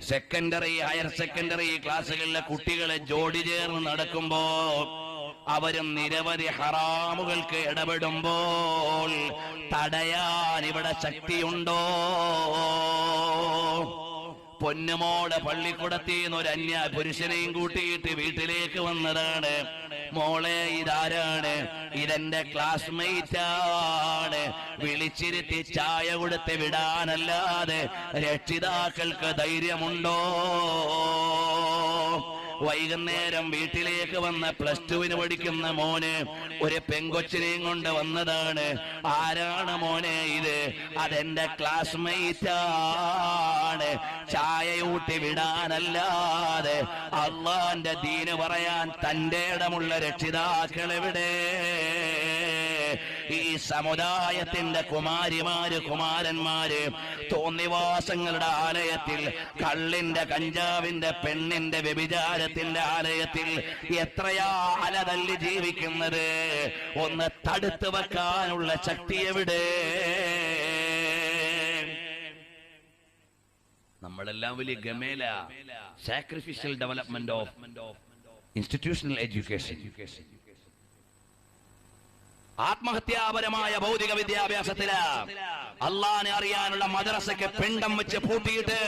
Secondary higher secondary ക്ലാസ്സുകളിലെ കുട്ടികളെ ജോഡി ചേർന്ന് നടക്കുമ്പോ അവരും നിരവധി ഹറാമുകൾക്ക് ഇടപെടുമ്പോൾ തടയാൻ ഇവിടെ ശക്തിയുണ്ടോ? പൊന്നുമോടെ പള്ളിക്കുടത്തിന്ന് ഒരു അന്യ പുരുഷനെയും കൂട്ടിയിട്ട് വീട്ടിലേക്ക് വന്നതാണ്. മോളെ ഇതാരാണ്? ഇതെന്റെ ക്ലാസ്മേറ്റ് ആണ്. വിളിച്ചിരുത്തി ചായ കൊടുത്ത് വിടാനല്ലാതെ രക്ഷിതാക്കൾക്ക് ധൈര്യമുണ്ടോ? വൈകുന്നേരം വീട്ടിലേക്ക് വന്ന പ്ലസ് ടുവിന് പഠിക്കുന്ന മോന് ഒരു പെങ്കൊച്ചിനെയും കൊണ്ട് വന്നതാണ്. ആരാണ് മോനെ ഇത്? അതെന്റെ ക്ലാസ്മേറ്റ് ആണ്. ചായയൂട്ടി വിടാനല്ലാതെ അള്ളാന്റെ ദീന് പറയാൻ തന്റെ ഇടമുള്ള രക്ഷിതാക്കൾ എവിടെ? ഈ സമുദായത്തിന്റെ കുമാരിമാര് കുമാരന്മാര് തോന്നിവാസങ്ങളുടെ ആലയത്തിൽ കള്ളിന്റെ കഞ്ചാവിന്റെ പെണ്ണിന്റെ വ്യഭിചാരത്തിന്റെ ആലയത്തിൽ എത്രയാ അലതല്ലി ജീവിക്കുന്നത്? ഒന്ന് തടുത്തു വെക്കാനുള്ള ശക്തി എവിടെ? നമ്മളെല്ലാം വലിയ ഗമേല. Sacrificial development of institutional education ആത്മഹത്യാപരമായ ഭൗതിക വിദ്യാഭ്യാസത്തിൽ അള്ളാനെ അറിയാനുള്ള മദ്രസയ്ക്ക് പിണ്ടം വെച്ച് പൂട്ടിയിട്ട്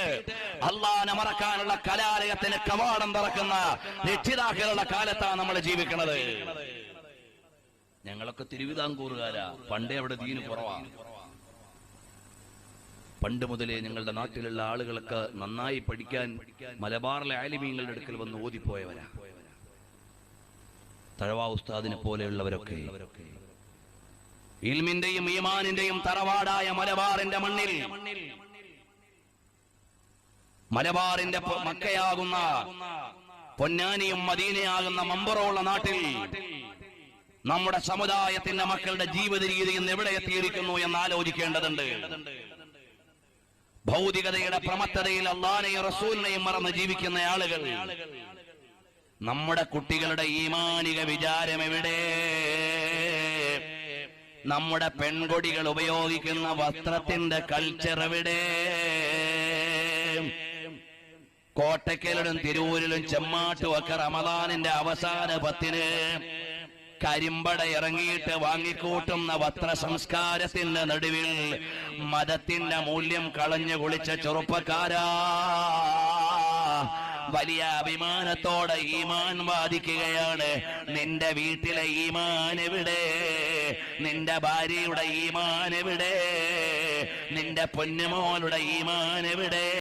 അള്ളാനെ മറക്കാനുള്ള കലാലയത്തിന് കവാടം തുറക്കുന്ന രക്ഷിതാക്കളുടെ കാലത്താണ് നമ്മൾ ജീവിക്കുന്നത്. ഞങ്ങളൊക്കെ തിരുവിതാംകൂറുകാരാ. പണ്ടേ അവിടെ ദീന് കുറവാണ് പണ്ട് മുതലേ ഞങ്ങളുടെ നാട്ടിലുള്ള ആളുകളൊക്കെ നന്നായി പഠിക്കാൻ മലബാറിലെ ആലിമീങ്ങളുടെ അടുക്കൽ വന്ന് ഓതിപ്പോയവരാ. തഴവാ ഉസ്താദിനെ പോലെയുള്ളവരൊക്കെ. ഇൽമിന്റെയും ഈമാനിന്റെയും തറവാടായ മലബാറിന്റെ മണ്ണിൽ മലബാറിന്റെ മക്കയാകുന്ന പൊന്നാനിയും മദീനയാകുന്ന മമ്പറുള്ള നാട്ടിൽ നമ്മുടെ സമുദായത്തിന്റെ മക്കളുടെ ജീവിത രീതി ഇന്ന് എവിടെ എത്തിയിരിക്കുന്നു എന്ന് ആലോചിക്കേണ്ടതുണ്ട്. ഭൗതികതയുടെ പ്രമത്തതയിൽ അള്ളാനെയും റസൂലിനെയും മറന്ന് ജീവിക്കുന്ന ആളുകൾ. നമ്മുടെ കുട്ടികളുടെ ഈമാനിക വിചാരം എവിടെ? നമ്മുടെ പെൺകൊടികൾ ഉപയോഗിക്കുന്ന വസ്ത്രത്തിന്റെ കൾച്ചർ എവിടെ? കോട്ടയ്ക്കലിലും തിരൂരിലും ചെമ്മാട്ടുമൊക്കെ റമദാനിന്റെ അവസാന പത്തിന് കരിമ്പട ഇറങ്ങിയിട്ട് വാങ്ങിക്കൂട്ടുന്ന വസ്ത്ര സംസ്കാരത്തിന്റെ നടുവിൽ മതത്തിന്റെ മൂല്യം കളഞ്ഞു കുളിച്ച ചെറുപ്പക്കാരാ. വലിയ അഭിമാനത്തോടെ ഈമാൻ വാദിക്കുകയാണ്. നിന്റെ വീട്ടിലെ ഈമാൻ എവിടെ? നിന്റെ ഭാര്യയുടെ ഈമാൻ എവിടെ? നിന്റെ പൊന്നുമോളുടെ ഈമാൻ എവിടെ?